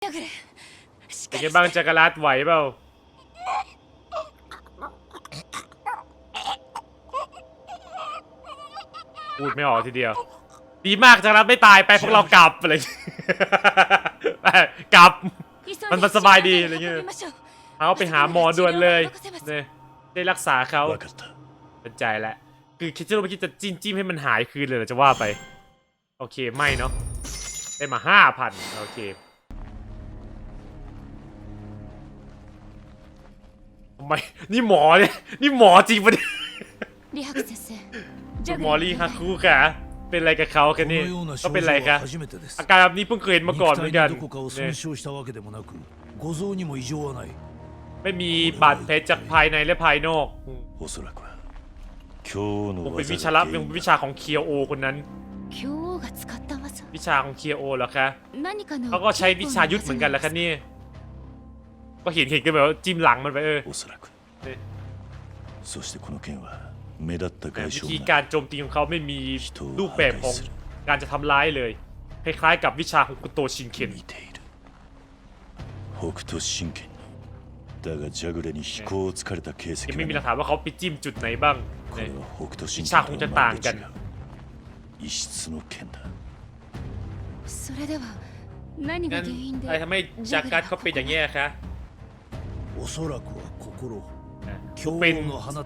เป็ไงบ้างจักรลาดไหวเปล่าพูดไม่ออกทีเดียว ดีมากจักรลาดไม่ตายไปพวกเรากลับอะไรอย่างเงี้ยกลับมันสบายดีอะไรเงี้ยเอาไปหาหมอด่วนเลยเนี่ยได้รักษาเขาเป็นใจแล้วคือคิดจะรู้ไม่คิดจะจิ้มจิ้มให้มันหายคืนเลยหรอจะว่าไป โอเคไม่เนาะได้มาห้าพันโอเค ทำไม นี่หมอเนี่ย นี่หมอจริงปะเนี่ย リハク先生ジャグ หมอ レ รีฮาคุกะเป็นอะไรกับเขากัน この นี่ ような ก็ 症 เป็น 状 อะไรคะ は初めてです อาการแบบนี้เพิ่งเคยเห็นมาก่อนเหมือนกัน 肉体にどこかを損 เนี่ย 傷したわけでもなく五臓にも異常はない ไม่มีบาดแผลจากภายในและภายนอกอืม おそらくは今日 ค の งเป็น 技 วิ が ชาลับ 原 เป็น 因 วิ だ ชาของเคียวโอคนนั้น 教王が使った技 วิชาของเคียวโอเหรอคะ 何かの เขาก็ใช้วิชายุทธเหมือนกันแหละคะเนี่ย ก็เห็นเห็นกันแบบว่าจิ้มหลังมันไปเออ おそらくえそしてこの剣は目立った แต่ 外 วิ 傷 ธี も กา ない รโจมตีของเขาไม่มีรูปแบบของการจะทำร้ายเลย คล้ายๆกับวิชาของคุโตชินเคน 見ている北斗神拳にだがジャグレに飛行をつかれた形跡 ยัง は ไม่มีหลัก ない ฐานว่าเขาไปจิ้มจุดไหนบ้าง こ เนี่ย れは北斗神シャーコンじゃ拳とต่าง は กัน まるで違う異質の剣だそれでは何 งั้ が น 原因で อะไรทำให้จากการเขาเป็นอย่างนี้ยคะ おそらくは心 เป็น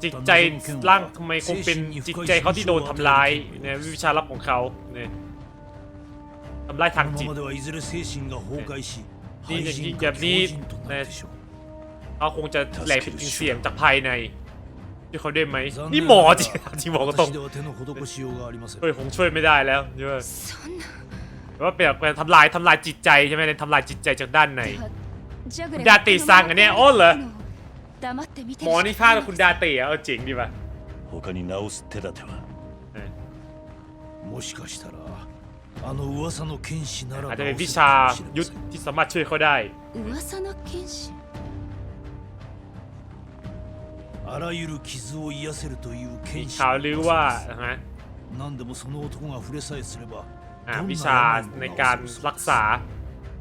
จิตใจร่างทำไมคงเป็นจิตใจเขาที่โดนทำร้ายเนี่ยวิชาลับของเขาเนี่ยทำร้าย こ ทาง の จิต ままではいずれ精神が崩壊しนี่ 廃 อย่างนี้ 人 แบ か บ 狂 นี้ 人となるでしょう เขาคงจะแหลกเป็นเสียงจากภายในที่เขาได้ไหม 残 นี่ 念 หมอ なが จริง ら จริงหมอก็ต้อง 私では手の施しようがありません ช่วยคงช่วยไม่ได้แล้วเยอะ そんな แต่ว่าเป็นแบบทำลายทำลายจิตใจใช่ไหมเนี่ยทำลายจิตใจจากด้านใน ではジャグレ ดาติซังอันเนี้ยโอ้เหรอ 黙って見て หมอนี่ฆ่าคุณดาเตะเอาเจ๋งดีป่ะ 他に直す手立てはもしかしたらあの噂の剣士なら อาจจะเป็น 直 วิ せ ชา るかもしれ ยุ ま ทธ せん ที่สามารถช่วยเขาได้ 噂の剣士あらゆる傷を癒せるという มี 剣士 ข่าวลือว่านะฮะ 何でもその男が触れさえすれば อ่า どんな วิชาในการรักษา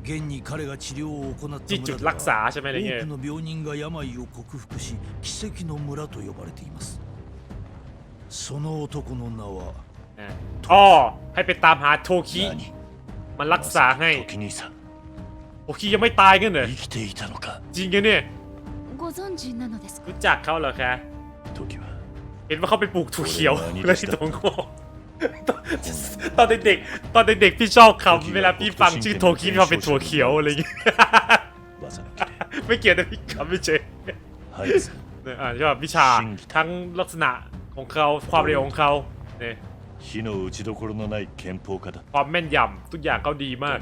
現に彼が治療を行った ที่จุด 村 รัก で ษา は ใช่ไหมอะไรเงี้ย 多くの病人が病を克服し奇跡の村と呼ばれていますその男の名は อ่าอ๋อให้ไปตามหาโทคิ 何 มันรักษาให้ 時兄さん โทคิยังไม่ตายกันเหรอ 生きていたのか จริงกันเนี่ย ご存知なのですか รู้จักเขาเหรอคะ 時は เห็นว่าเขาไปปลูกถั่วเขียว โอ้ย แล้วที่ตรงงอก ตอนเด็กๆตอนเด็กๆพี่ชอบคำเวลาพี่ฟังชื่อโทคิเขาเป็นถั่วเขียวอะไรอย่างเงี้ยไม่เกี่ยวนะพี่คำไม่เจ๊เนี่ยอ่าชอบวิชาทั้งลักษณะของเขาความเร็วของเขาเนี่ยความแม่นยำทุกอย่างเขาดีมาก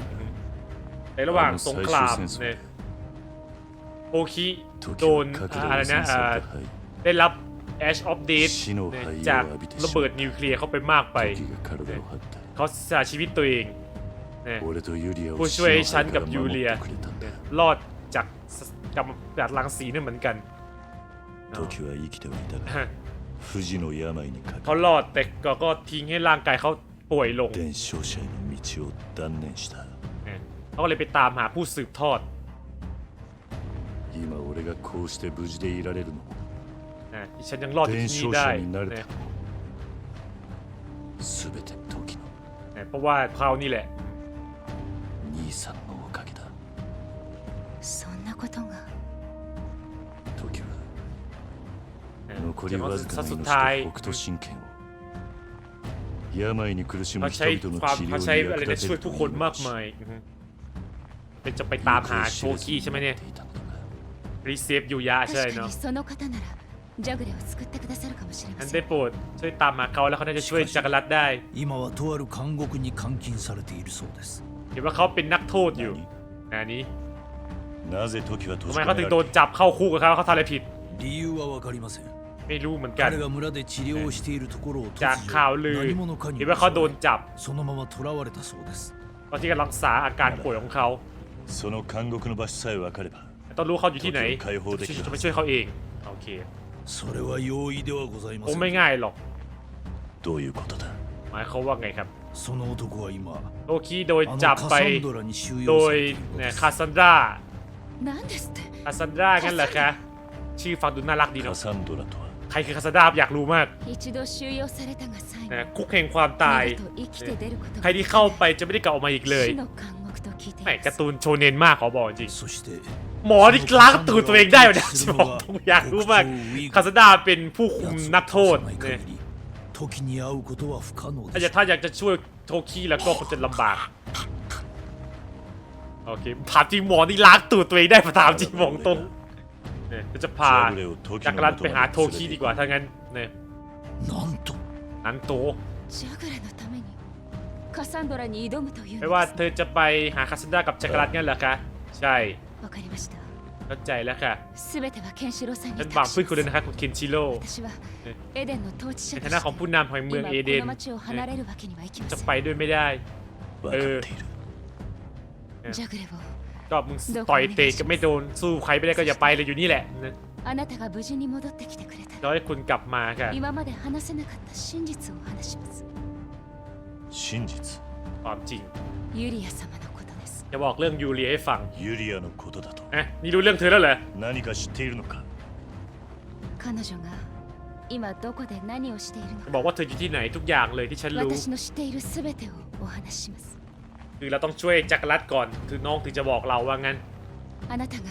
ในระหว่างสงครามเนี่ยโอคิโดนอะไรนะได้รับ Ash of Death 死の เนี่ย 灰を จาก 浴びてし ระ ま เบิ う ดนิวเคลียร์เขาไปมากไป 時が体を張った เขาเสียชีวิตตัวเองเนี่ย 俺とユリアを ผู้ 死 ช่วย の ฉัน 灰か กับ ら ยู 守っ เลีย てくれたんだ รอดจากสกับจากรังสีนั่นเหมือนกัน 時は生きてはいたが不治の病にか เขา か รอดแต่ก็ก็ทิ้งให้ร่างกายเขาป่วยลง 伝承者への道を断念した เนี่ยเขาก็เลยไปตามหาผู้สืบทอด 今俺がこうして無事でいられるのも นะที่ ฉันยังรอดอยู่ 伝 ที่ 承 นี่ได้ 者になれ เนี่ย たのも全て時の เนี่ยเพราะว่าเขานี่แหละ 兄さんのおかげだそんなことが時は เนี่ย 残りわずか ขั้ なん สุด 命 ท้าย と北斗神拳を病に苦しむ เขา 人 ใช้ 々の ความ 治療 เขา に ใช้ 役 อะไรนะ 立て ช่วย ると ทุก い คน う มากมายอือฮึเป็นจะไปตามหาโชคีใช่ไหมเนี่ย รีเซฟยูยะใช่ 確か เนาะ にその方なら ジャグレを救ってくださるかもしれま นั้น せ ได้ ん โปรดช่วยตามหาเขาแล้วเขาน่าจะช่วยจักรรัตได้ 今はとある監獄に監禁されているそうです เห็นว่าเขาเป็นนักโทษอยู่อันนี้ なぜ時は閉 ทำ じ ไม 込 เขา め ถึง ら โด れ นจับเข้าคุกกับเขาเขาทำอะไรผิด 理由は分かりません ไม่รู้เหมือนกัน 彼が村で治療をしているところを突 จากข่าวลื 如 อ 何者かに เห็นว่าเขาโดนจับ そのまま囚われたそうです ตอนที่กำลังรักษาอาการป่วยของเขา その監獄の場所さえ分かれば ต้องรู้เขาอยู่ที่ไหน 解放できる จะไปช่วยเขาเองโอเค それは容易ではございま ค せ ง ん ไม่ง่ายหรอก どういうことだ หมายเขามว่าไงครับ その男は今 โอคีโดย あの จับ カ ไป サンドラに収 โด 容さ ย れているの เนี่ で ย す คาซันดรา なんですって คาซันดรางั้นเหรอคะชื่อฟังดูน่ารักดี カ เนาะ サンドラとは ใครคือคาซันดราอยากรู้มาก 一度収容されたが最後 นะคุกแห่งความตาย 二度と生きて出ること ใครที่เข้าไปจะไม่ได้กลับออกมาอีกเลย 死の監獄と聞いてい แหม ま การ์ す ตูนโชเนนมากขอบอกจริง そして หมอที่ล้างตูดตัวเองได้เนี่ยสิบอกผมอยากรู้มากคาซาดาเป็นผู้คุมนักโทษเนี่ยถ้าจะถ้าอยากจะช่วยโทคีแล้วก็คงจะลำบากโอเคถามจริงหมอนี่ล้างตูดตัวเองได้มาถามจริงมองตรงเนี่ยจะพาจักรันไปหาโทคีดีกว่าถ้างั้นเนี่ยนันโตไม่ว่าเธอจะไปหาคาซาดากับจักรันงั้นเหรอคะใช่ わかりました เข้าใจแล้วค่ะ すべてはケンシロウさん ฉัน に หวัง 託し พึ่งคุณเลย ます นะคะคุณเคนชิโร่ 私はえエデンの統治者 ใน と ฐานะของ して ผู้นำแห่งเมือง 今 เอ こ เดน の町を離れるわけにはいきま จะ せん ไปด้วยไม่ได้ 分かっているジャグレを ก็มึงต่อยเตะก็ไม่โดนสู้ใครไม่ได้ก็อย่าไปเลยอยู่นี่แหละนะ あなたが無事に戻ってきてくれた รอ ら ให้คุณกลับมาค่ะ 今まで話せなかった真実を話します真実 ความจริง ユリア様のことです จะบอกเรื่องยูเรียให้ฟัง ユリアのことだと เอ๊ะนี่รู้เรื่องเธอแล้วเหรอ 何か知っているのか彼女が今どこで何をしているの จะ か บอกว่าเธออยู่ที่ไหนทุกอย่างเลยที่ฉันรู้ 私の知っている全てをお話しします คือเราต้องช่วยจักรรัตก่อนคือน้องถึงจะบอกเราว่างั้น あなたが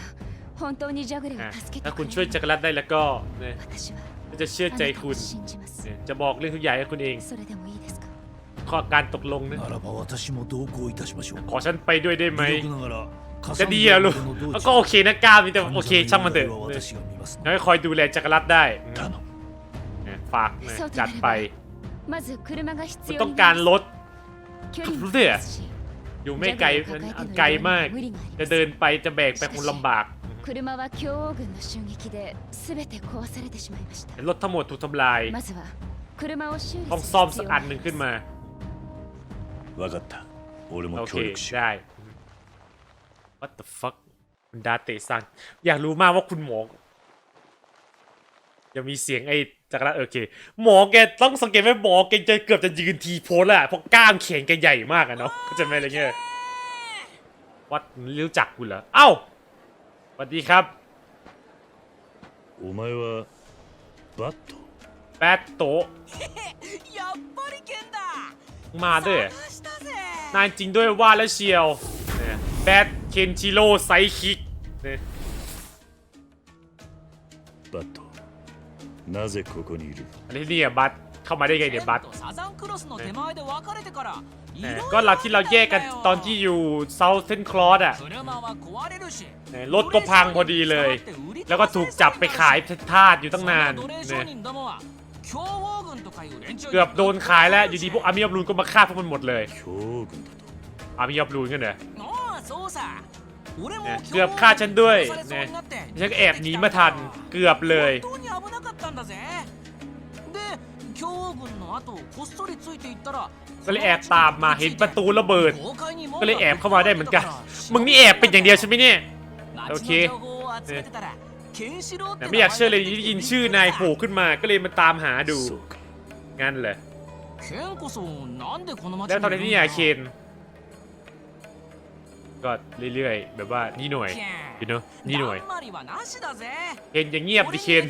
本当にジャグレを อ่ะ 助けて ถ้า く คุณ れる ช่วยจักรรัตได้แล้วก็เนี่ย 私は จะเชื่อ あ ใจ なた คุ を ณ 信じます เนี่ยจะบอกเรื่องทุกอย่างให้คุณเอง それでもいいですか ข้อการตกลงนะขอฉันไปด้วยได้ไหมจะดีอะลูกก็โอเคนะกล้ามีแต่โอเคช่างมันเถอะน้อยคอยดูแลจักรลัดได้ฝากจัดไปต้องการรถรู้ดิอยู่ไม่ไกลไกลมาก จะเดินไปจะแบกไปคงลำบากรถทั้งหมดถูกทำลายต้องซ่อมสักอันหนึ่งขึ้นมา 分かった俺 โอ も เค 協力しよ ได้ What the fuck คุณดาเตะซังอยากรู้มากว่าคุณหมอยังมีเสียงไอ้จักรละโอเค หมอแกต้องสังเกตไหมหมอแกจะเกือบจะยืนทีโพสแล้วอะเพราะกล้ามแขนแกใหญ่มากอะเนาะเข้าใจไหมอะไรเงี้ยวัดรู้จักคุณเหรอ เอ้าสวัสดีครับ うお前はバット แบทโตะ やっぱり剣だ มาด้วย 探したぜ นายจริงด้วยว่าแล้วเชียวเนี่ยแบทเคนชิโร่ไซคิกเนี่ย バットなぜここにいる อันนี้เนี่ยบัตเข้ามาได้ไงเนี่ยบัต 剣とサザンクロスの手前で別れてからいろいろ ก็เราที่เราแยกกันตอนที่อยู่เซาเทนคลอสอ่ะ 車は壊れるし เนี่ยรถก็พังพอดีเลย แล้วก็ถูกจับไปขายทาสอยู่ตั้งนาน その奴隷商 เนี่ย เกือบโดนขายแล้วอยู่ดีพวกอาร์มี่อับลูนก็มาฆ่าพวกมันหมดเลยอาร์มี่อับลูนกันเหรอเกือบฆ่าฉันด้วยนะฉันแอบหนีมาทันเกือบเลยก็เลยแอบตามมาเห็นประตูระเบิด ก็เลยแอบเข้ามาได้เหมือนกัน มึงนี่แอบเป็นอย่างเดียวใช่ไหมเนี่ย โอเค ไม่อยากเชื่อเลยยินชื่อนายโผล่ขึ้นมาก็เลยมาตามหาดู งั้นเหรอแล้วตอนนี้เนี่ยเคนก็เรื่อยๆ แบบว่านี่หน่วยพี่เนอะนี่หน่วยเคนอย่างเงียบดิเคน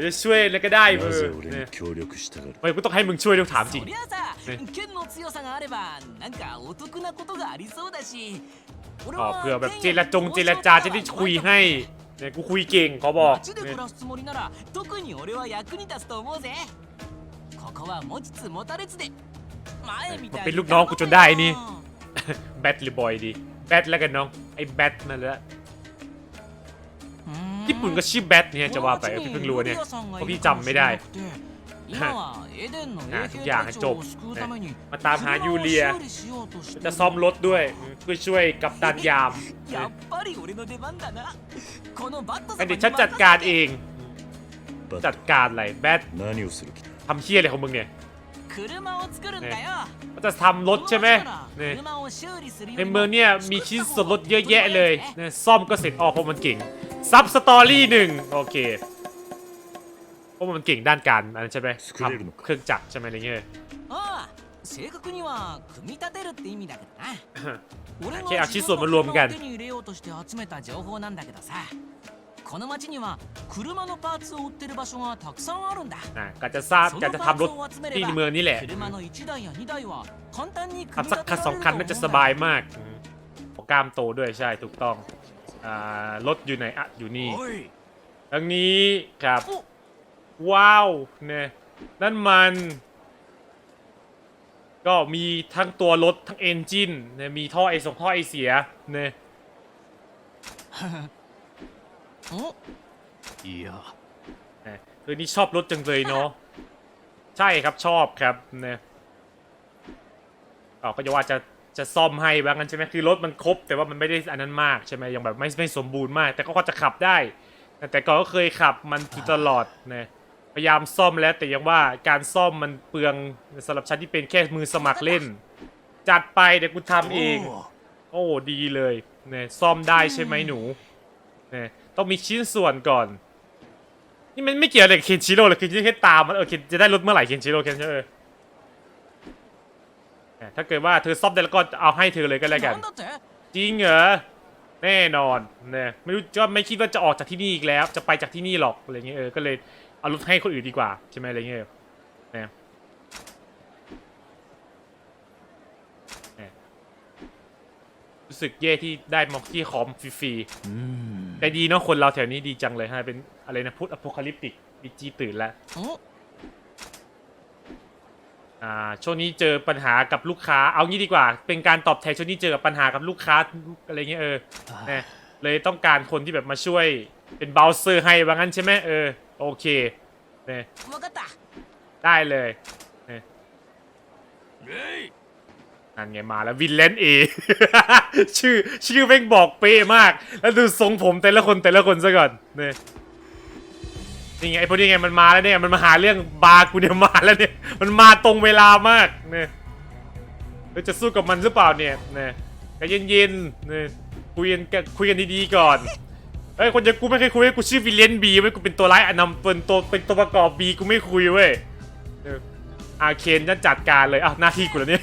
จะช่วยแล้วก็ได้เบอร์ไม่กูต้องให้มึงช่วยต้องถามจริง เผื่อแบบเจรจงเจรจาจะได้คุยให้เนี่ยกูคุยเก่งเขาบอกมันเป็นลูกน้องกูจนได้นี่แบทหรือบอยดีแบทแล้วกันน้องไอ้แบทนั่นแหละญี่ปุ่นก็ชื่อแบทเนี่ยจะว่าไปพี่เพิ่งรู้เนี่ยเพราะพี่จำไม่ได้ หาทุกอย่างจบมาตามหายูเลีย จะซ่อมรถด้วยเพื่อช่วยกับตันยามอันนี้ฉันจัดการเอง จัดการอะไรแบททำเชี่ยอะไรของมึงเนี่ยก็จะทำรถใช่ไหมในเมืองเนี่ยมีชิ้นส่วนรถเยอะแยะเลย ซ่อมก็เสร็จออกเพราะมันเก่งซับสตอรี่หนึ่งโอเค เพราะมันเก่งด้านการอันนั้นใช่ไหมทำเครื่องจักรใช่ไหมอะไรเงี้ย ああ 正確には組み立てるって意味だけどな俺けあがชิ้นส่วนมารวมกัน 自分の車を手に入れようとして集めた情報なんだけどさこの町には車のパーツを売ってる場所がたくさんあるんだ อ่ะก็จะทราบ そ ก็ の จะ パ ทำ ー ร ツ ถ を集めれ ที่ ば เมืองนี่แหละ 車の1台や2台は簡単に組 ขับ み สั 立 ก て คัน ら สอง れる คัน と思 น่า うん จะ だ สบายมากอืมกล้ามโตด้วยใช่ถูกต้องอ่ารถอยู่ไหนอ่ะอยู่นี่ おい ทั้งนี้ครับ ว้าวเนี่ยนั่นมัน ก็มีทั้งตัวรถทั้งเอนจินเนี่ยมีท่อไอส่งท่อไอเสียเนี่ยเอียคือนี่ชอบรถจังเลยเนาะใช่ครับชอบครับเนี่ยก็จะว่าจะจะซ่อมให้บ้างกันใช่ไหมคือรถมันครบ แต่ว่ามันไม่ได้อันนั้นมากใช่ไหมยังแบบไม่ไม่สมบูรณ์มาก แต่ก็จะขับได้ แต่ก็เคยขับมันตลอดเนี่ย พยายามซ่อมแล้วแต่ยังว่าการซ่อมมันเปลืองสำหรับฉันที่เป็นแค่มือสมัครเล่น จัดไปเดี๋ยวกูทำเอง โอ้ดีเลยเนี่ยซ่อมได้ใช่ไหมหนูเนี่ยต้องมีชิ้นส่วนก่อน นี่มันไม่เกี่ยวอะไรกับเคนชิโร่เลยคือแค่ตามมันเออเคนจะได้รถเมื่อไหร่เคนชิโร่เคนใช่ไหมถ้าเกิดว่าเธอซ่อมได้แล้วก็เอาให้เธอเลยก็แล้วกัน จริงเหรอแน่นอนเนี่ยไม่รู้ก็ไม่คิดว่าจะออกจากที่นี่อีกแล้ว จะไปจากที่นี่หรอกอะไรเงี้ยเออก็เลย เอารถให้คนอื่นดีกว่า ใช่ไหมอะไรเงี้ยนะรู้สึกแย่ที่ได้ม็อกกี้คอมฟรีๆแต่ดีเนาะคนเราแถวนี้ดีจังเลยฮะ เป็นอะไรนะพุทธอโพคาลิปติกมิจีตื่นแล้วอ่าช่วงนี้เจอปัญหากับลูกค้า เอางี้ดีกว่า เป็นการตอบแทนช่วงนี้เจอกับปัญหากับลูกค้าอะไรเงี้ยเออนะเลยต้องการคนที่แบบมาช่วยเป็นเบ์เซอร์ให้ว่างั้นใช่ไหมเออ โอเคเนี่ยได้เลยเน่นั่นไงมาแล้ววินเลนเอ ชื่อชื่อแม่งบอกเป๊ะมาก แล้วดูทรงผมแต่ละคนแต่ละคนซะก่อนเนี่ยนี่ไงไอ้พวกนี้ไงมันมาแล้วเนี่ยมันมาหาเรื่องบากูเนี่ยมาแล้วเนี่ยมันมาตรงเวลามากเนี่ยจะสู้กับมันหรือเปล่าเนี่ยเนี่ยใจเย็นๆเนี่ยคุยกันคุยกันดีๆก่อน เฮ้ยคนจะกูไม่เคยคุยกูชื่อวิลเลนบีไม่กูเป็นตัวร้ายอันนำเป็นตัวเป็นตัวประกอบบีกูไม่คุยเว้ยเอออาเคนจะจัดการเลยอะหน้าที่กูแล้วเนี่ย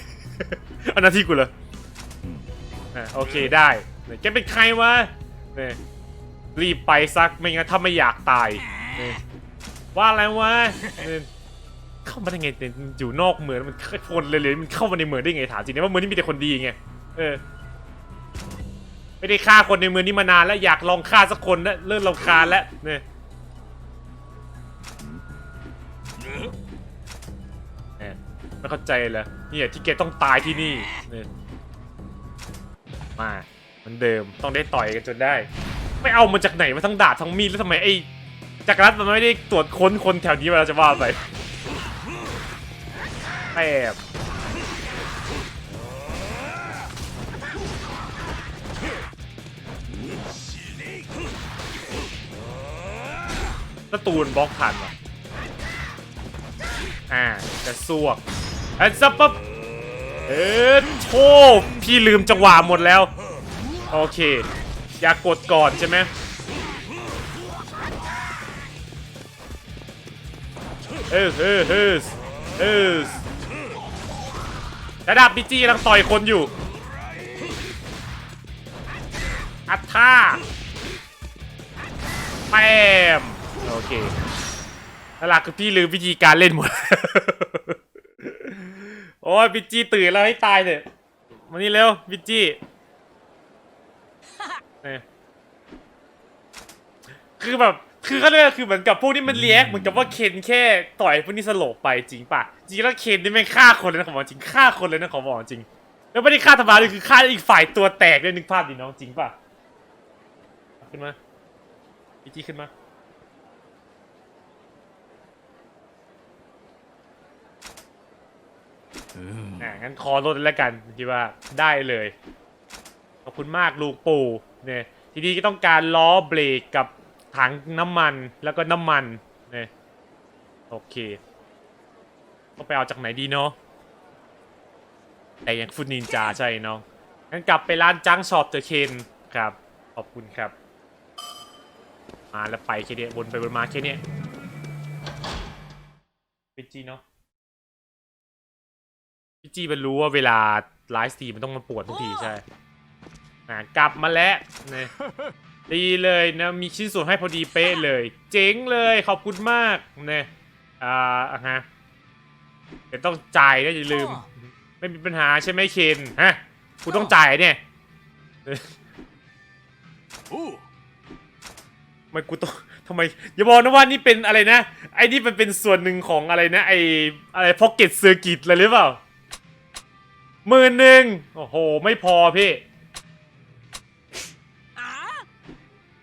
เอาหน้าที่กูเหรออะโอเคได้เนี่ยแกเป็นใครวะเนี่ยรีบไปซักไม่งั้นถ้าไม่อยากตายเนี่ยว่าอะไรวะเนี่ยเข้ามาได้ไงเนี่ยอยู่นอกเมืองมันคนเลยเลยมันเข้ามาในเมืองได้ไงถามจริงนะว่าเมืองนี้มีแต่คนดีไงเออ ไม่ได้ฆ่าคนในเมืองนี้มานานแล้วอยากลองฆ่าสักคนแล้วเริ่มรำคาญแล้วเนี่ยเนี่ยไม่เข้าใจเลยเนี่ยที่แกต้องตายที่นี่เนี่ยมาเหมือนเดิมต้องได้ต่อยกันจนได้ ไม่เอามาจากไหนมาทั้งดาบทั้งมีดแล้วทำไมไอ้จักรรัฐมันไม่ได้ตรวจค้นคนแถวนี้เวลาจะว่าไปแอบ แล้วตูนบล็อกทันวะอ่าจะซวกแอนซับปั๊บเอ็นโชพี่ลืมจังหวะหมดแล้ว โอเค อยากกดก่อนใช่ไหมเออเออเออเออระดับบีจีกำลังต่อยคนอยู่ อัตท่าแปมโอเคนั่นแหละคือพี่ลืมวิธีการเล่นหมด โอ้ยบิจีตื่นแล้วให้ตายเถอะมานี่เร็วบิจีเนี่ยคือแบบคือเขาเรียกว่าคือเหมือนกับพวกนี้มันเลี้ยงเหมือนกับว่าเคนแค่ต่อยพวกนี้สลบไปจริงป่ะจริงแล้วเคนนี่แม่งฆ่าคนเลยนะขอบอกจริงฆ่าคนเลยนะขอบอกจริง แล้วไม่ได้ฆ่าธรรมดาเลยคือฆ่าอีกฝ่ายตัวแตกด้วยนึกภาพดิน้องจริงป่ะ ขึ้นมาอีจีขึ้นมา อ่างั้นคอรถเลยแล้วกันคิดว่าได้เลย ขอบคุณมากลูกปู่เนี่ยทีนี้ก็ต้องการล้อเบรกกับถังน้ำมันแล้วก็น้ำมันเนี่ยโอเคต้องไปเอาจากไหนดีเนาะแต่ยังฟุตนินจาใช่เนาะงั้นกลับไปร้านจังช็อปเตอร์เคนครับ ขอบคุณครับ มาแล้วไปแค่เนี้ยวนไปวนมาแค่เนี้ยเป็นจีเนาะพี่จีมันรู้ว่าเวลาไลฟ์สตรีมมันต้องมาปวดทุกทีใช่อ่ากลับมาแล้วเนี่ยดีเลยนะมีชิ้นส่วนให้พอดีเป๊ะเลย เจ๋งเลยขอบคุณมากเนี่ยอ่าอะฮะเดี๋ยวต้องจ่ายนะอย่าลืม ไม่มีปัญหาใช่ไหมเคนฮะกูต้องจ่ายเนี่ยおうทำ ไมกูต้องทำไมอย่าบอกนะว่านี่เป็นอะไรนะ ไอ้นี่มันเป็นส่วนหนึ่งของอะไรนะ ไอ้อะไรพ็อกเก็ตเซอร์กิตอะไรหรือเปล่าหมื่นหนึ่งโอ้โห ไม่พอพี่あ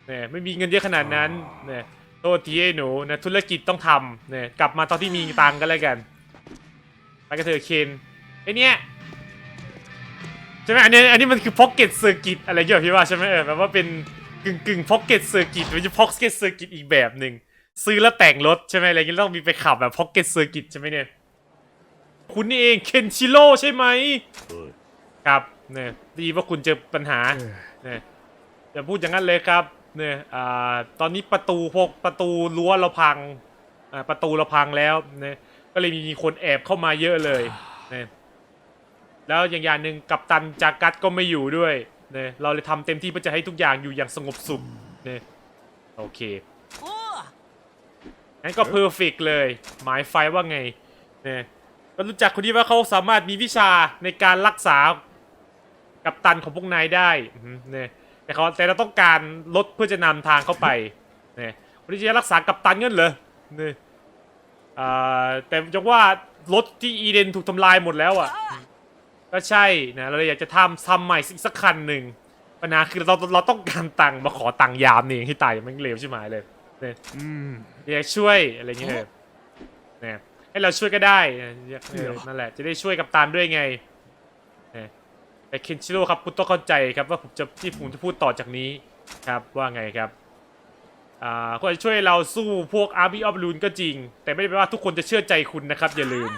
เนี่ยไม่มีเงินเยอะขนาดนั้นเนี่ยโทษทีไอ้หนูนะธุรกิจต้องทำเนี่ยกลับมาตอนที่มีตังค์กันแล้วกันไปกันเถอะเคนไอเนี้ยใช่ไหมอันนี้อันนี้มันคือพ็อกเก็ตเซอร์กิตอะไรเงี้ยพี่ว่าใช่ไหมเออแบบว่าเป็น กึ่งกึ่งพ็อกเก็ตเซอร์กิตไม่ใช่พ็อกเก็ตเซอร์กิตอีกแบบหนึ่งซื้อแล้วแต่งรถใช่ไหมอะไรเงี้ยต้องมีไปขับแบบพ็อกเก็ตเซอร์กิตใช่ไหมเนี่ย คุณนี่เองเคนชิโร่ใช่ไหมおいครับเนี่ยดีว่าคุณเจอปัญหาเนี่ยอย่าพูดอย่างนั้นเลยครับเนี่ยอ่าตอนนี้ประตูพวกประตูรั้วเราพังอ่าประตูเราพังแล้วเนี่ยก็เลยมีคนแอบเข้ามาเยอะเลยเนี่ยแล้วอย่างอย่างหนึ่งกัปตันจากัตก็ไม่อยู่ด้วย เนี่ยเราเลยทำเต็มที่เพื่อจะให้ทุกอย่างอยู่อย่างสงบสุขเนี่ยโอเคおうงั้นก็เพอร์เฟกเลย หมายไฟว่าไงเนี่ยก็รู้จักคนที่ว่าเขาสามารถมีวิชาในการรักษากับตันของพวกนายได้อือหือเนี่ยแต่เขาแต่เราต้องการรถเพื่อจะนำทางเข้าไปเนี่ยคนที่จะรักษากับตันเงินเหรอเนี่ยอ่าแต่จะว่ารถที่อีเดนถูกทำลายหมดแล้วอะ ก็ใช่นะเราเลยอยากจะทำทำใหม่อีกสักคันหนึ่งปัญหาคือเราเราต้องการตังค์มาขอตังค์ยามนี่เองที่ตายมันเลวใช่ไหมเลยเนี่ยうんอยากช่วยอะไรเงี้ยเออเนี่ยให้เราช่วยก็ได้อยากเออนั่นแหละ จะได้ช่วยกับตานด้วยไงเนี่ยแต่เคนชิโร่ครับคุณต้องเข้าใจครับว่าผมจะที่ผมจะพูดต่อจากนี้ครับว่าไงครับอ่าคุณอาจจะช่วยเราสู้พวกอาร์บีออฟลูนก็จริง แต่ไม่ได้แปลว่าทุกคนจะเชื่อใจคุณนะครับ อย่าลืม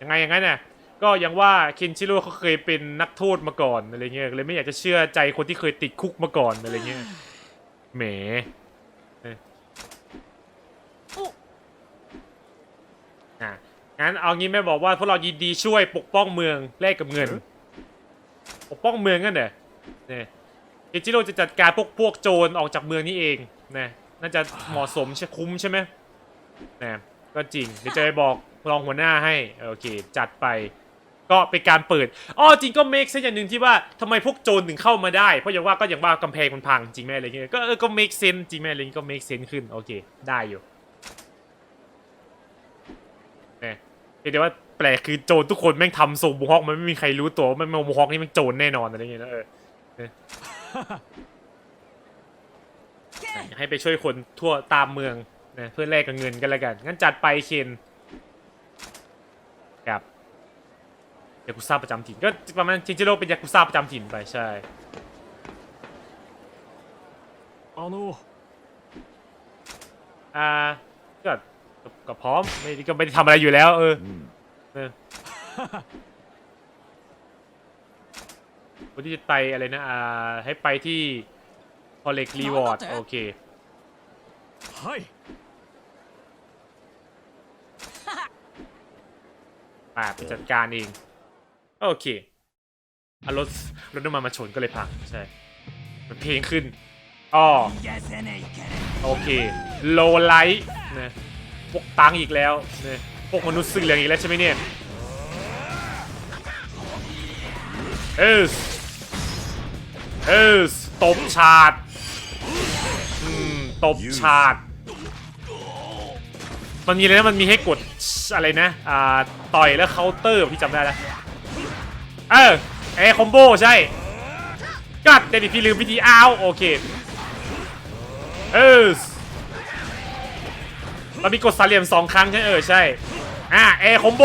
ยังไงอย่างนั้นน่ะ ก็อย่างว่าเคนชิโร่เขาเคยเป็นนักโทษมาก่อนอะไรเงี้ยเลยไม่อยากจะเชื่อใจคนที่เคยติดคุกมาก่อนอะไรเงี้ยแหมอะงั้นเอางี้แม่บอกว่าพวกเรายินดีช่วยปกป้องเมืองแลกกับเงิน ปกป้องเมืองกันเหรอเนี่ยเอจิโร่จะจัดการพวกพวกโจรออกจากเมืองนี่เองนะน่าจะเหมาะสมใช่คุ้มใช่ไหมนะก็จริงเดี๋ยวจะไปบอกรองหัวหน้าให้ โอเค จัดไป ก็เป็นการเปิดอ้อจริงก็เมคเซนอย่างหนึ่งที่ว่าทำไมพวกโจรถึงเข้ามาได้ เพราะอย่างว่าก็อย่างว่ากำแพงมันพังจริงไหมอะไรเงี้ยก็เออก็เมคเซนจริงไหมอะไรเงี้ยก็เมคเซนขึ้นโอเคได้อยู่เนี่ยเพียงแต่ว่าแปลกคือโจรทุกคนแม่งทำทรงบูฮอกมันไม่มีใครรู้ตัวว่ามันบูฮอกนี่มันโจรแน่นอนอะไรอย่างเงี้ยนะเออเนี่ยอยากให้ไปช่วยคนทั่วตามเมืองนะเพื่อแลกกับเงินกันแล้วกันงั้นจัดไปเคนครับ ยากุซ่าประจำถิ่นก็ประมาณชินจิโร่เป็นยากุซ่าประจำถิ่นไปใช่ あの อ่าก็ก็ก็พร้อมไม่ก็ไม่ได้ทำอะไรอยู่แล้ว เออ うん เออคนที่จะไปอะไรนะ อ่า ให้ไปที่ collect reward โอเค はい อ่าไปจัดการเอง โอเคอารถรถน้ำมันมาชนก็เลยพังใช่มันเพลงขึ้นอ๋อโอเคโลไลท์นะพวกตังอีกแล้วนะพวกมนุษย์สื่อเหลืองอีกแล้วใช่ไหมเนี่ยเอสเอสตบฉาดอืมตบฉาดมันมีอะไรนะมันมีให้กดอะไรนะอ่าต่อยแล้วเคาน์เตอร์พี่จำได้แล้ว เออแอร์คอมโบใช่กัดเดดิพี่ลืมวิธีอ้าวโอเคเออเรามีกดสามเหลี่ยมสองครั้งใช่เออใช่อ่าเอคอมโบ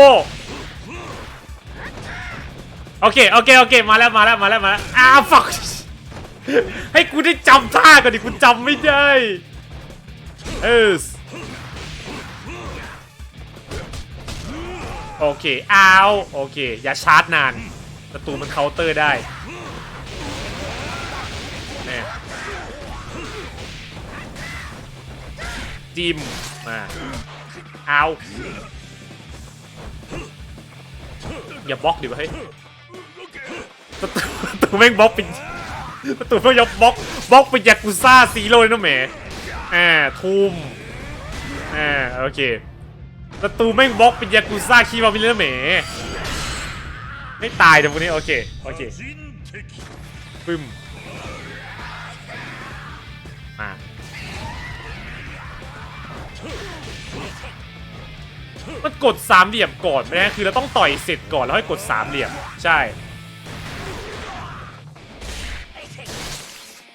โอเคโอเคโอเคมาแล้วมาแล้วมาแล้วมาแล้วอ้าวฟักให้กูได้จำท่าก่อนดิกูจำไม่ได้เออโอเคอ้าวโอเค อย่าชาร์จนาน ประตูมันเคาน์เตอร์ได้แน่จิ้มมาเอาอย่าบล็อกดิวะเฮ้ยประตูประตูแม่งบล็อกเป็นประตูแม่งยกบล็อกบล็อกเป็นยากุซ่าซีโร่เลยนะแหมอ่าทุ่มอ่าโอเคประตูแม่งบล็อกเป็นยากุซ่าคีบามิเลยนะแหม ไม่ตายแต่พวกนี้โอเคโอเคปึ้มมามันกดสามเหลี่ยมก่อนไม่ไคือเราต้องต่อยเสร็จก่อนแล้วให้กดสามเหลี่ยมใช่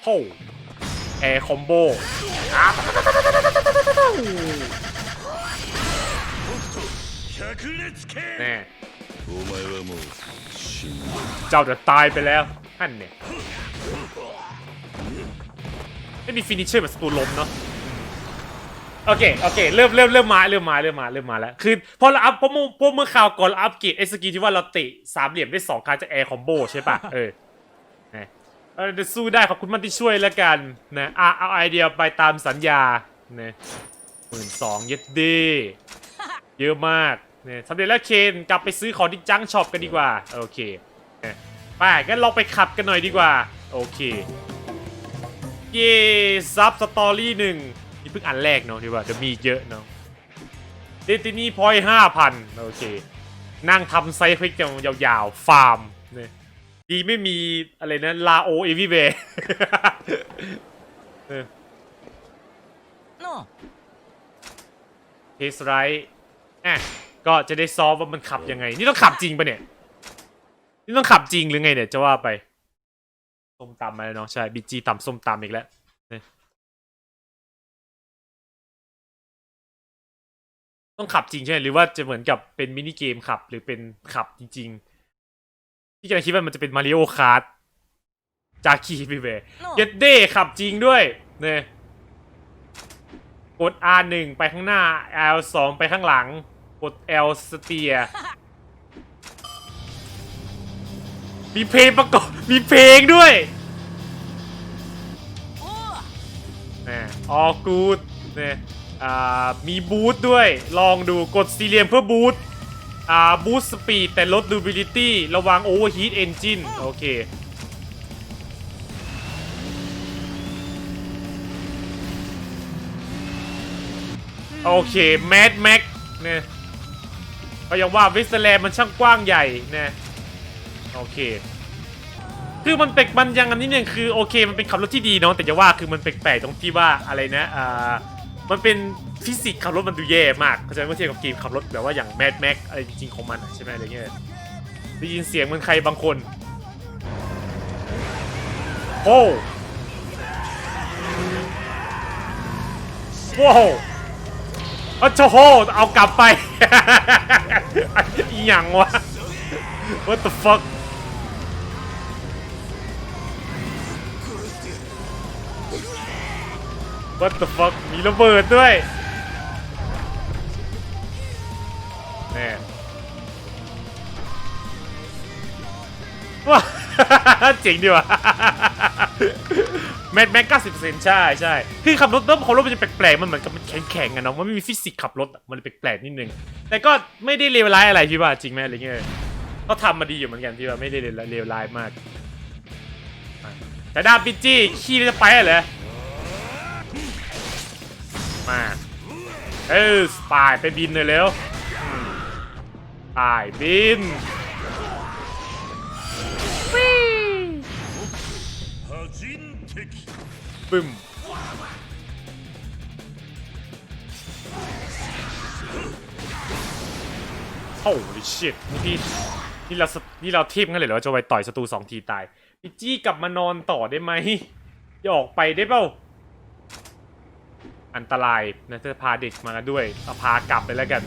โอ้แอร์คอมโบแน่ เจ้าจะตายไปแล้วท่านเนี่ยไม่มีฟินิชเชอร์แบบสตูลมเนาะโอเคโอเคเริ่มเริ่มเริ่มมาเริ่มมาเริ่มมาเริ่มมาแล้วคือพอเราอัพพอเมื่อพอเมื่อข่าวก่อนเราอัพกรดไอ้สกิลที่ว่าเราเตะสามเหลี่ยมได้สองครั้งจากแอร์คอมโบใช่ปะเออนะเออเดี๋ยวสู้ได้ขอบคุณมากที่ช่วยแล้วกันนะอะเอาไอเดียไปตามสัญญานะหมื่นสองเย็ดดีเยอะมาก เนี่ยสำเร็จแล้วเคนกลับไปซื้อของที่จังช็อปกันดีกว่า โอเคไปงั้นเราไปขับกันหน่อยดีกว่า โอเค เย่ซับสตอรี่หนึ่งนี่เพิ่งอันแรกเนาะที่ว่าจะมีอีกเยอะเนาะเดตินี่พอยห้าพันโอเค นั่งทำไซค์เพิกยาวๆ ฟาร์มเนี่ยดีไม่มีอะไรนะลาโอเอวิเบのเทสไรอะ ก็จะได้ซอฟว่ามันขับยังไง นี่ต้องขับจริงปะเนี่ย นี่ต้องขับจริงหรือไงเนี่ยจะว่าไปส้มตำมาแล้วเนาะใช่บีจีตำส้มตำอีกแล้วเนี่ยต้องขับจริงใช่ไหมหรือว่าจะเหมือนกับเป็นมินิเกมขับหรือเป็นขับจริงๆพี่กำลังคิดว่ามันจะเป็นมาริโอคาร์ t จาคีพี่เบのเย็ดเด้ขับจริงด้วยเนี่ยกด R1 ไปข้างหน้า L2 ไปข้างหลัง กด L สเตีย มีเพลงประกอบ มีเพลงด้วยおおนะออกูดเนี่ยอ่า มีบูทด้วย ลองดูกดซีเรียมเพื่อบูทอ่า บูทสปีดแต่ลดดูบิลิตี้ ระวังโอเวอร์ฮีทเอนจินโอเคโอเคแมดแม็กเนี่ย ก็ยังว่าวิสแลนด์มันช่างกว้างใหญ่เนี่ยโอเค คือมันแปลกมันยังอันนี้เนี่ยคือโอเคมันเป็นขับรถที่ดีเนาะแต่จะว่าคือมันแปลกๆตรงที่ว่าอะไรนะอ่ามันเป็นฟิสิกส์ขับรถมันดูแย่มากเข้าใจไหมเมื่อเทียบกับเกมขับรถแบบว่าอย่างแมดแม็กอะไรจริงๆของมันใช่ไหมอะไรเงี้ยได้ยินเสียงเหมันใครบางคนโอ้ว้าวโอ้โหเอากลับไป อีหยังวะ what the fuck What the fuck มีระเบิดด้วยแน่ว้าเจ๋งดีว่ะ แมทแม็กเก้าสิบเปอร์เซ็นต์ใช่ใช่คือขับรถเริ่มขับรถมันจะแปลกๆมันเหมือนกับมันแข็งๆอะเนาะมันไม่มีฟิสิกส์ขับรถอะมันแปลกๆนิดนึงแต่ก็ไม่ได้เลวร้ายอะไรพี่ว่าจริงไหมอะไรเงี้ยก็ทำมาดีอยู่เหมือนกันพี่ว่าไม่ได้เลวร้ายมาก แต่ดาบิจี้ขี้จะไปเหรอมาเออปายไปบินเลยเร็วอืมปายบิน ปึ้มโอ้ยชิตนี่พี่นี่เรานี่เราทีมกันเลยเหรอจะไปต่อยศัตรูสองทีตายพี่จี้กลับมานอนต่อได้ไหมอย่าออกไปได้เปล่าอันตรายนะจะพาเด็กมาด้วยเอาพากลับไปแล้วกัน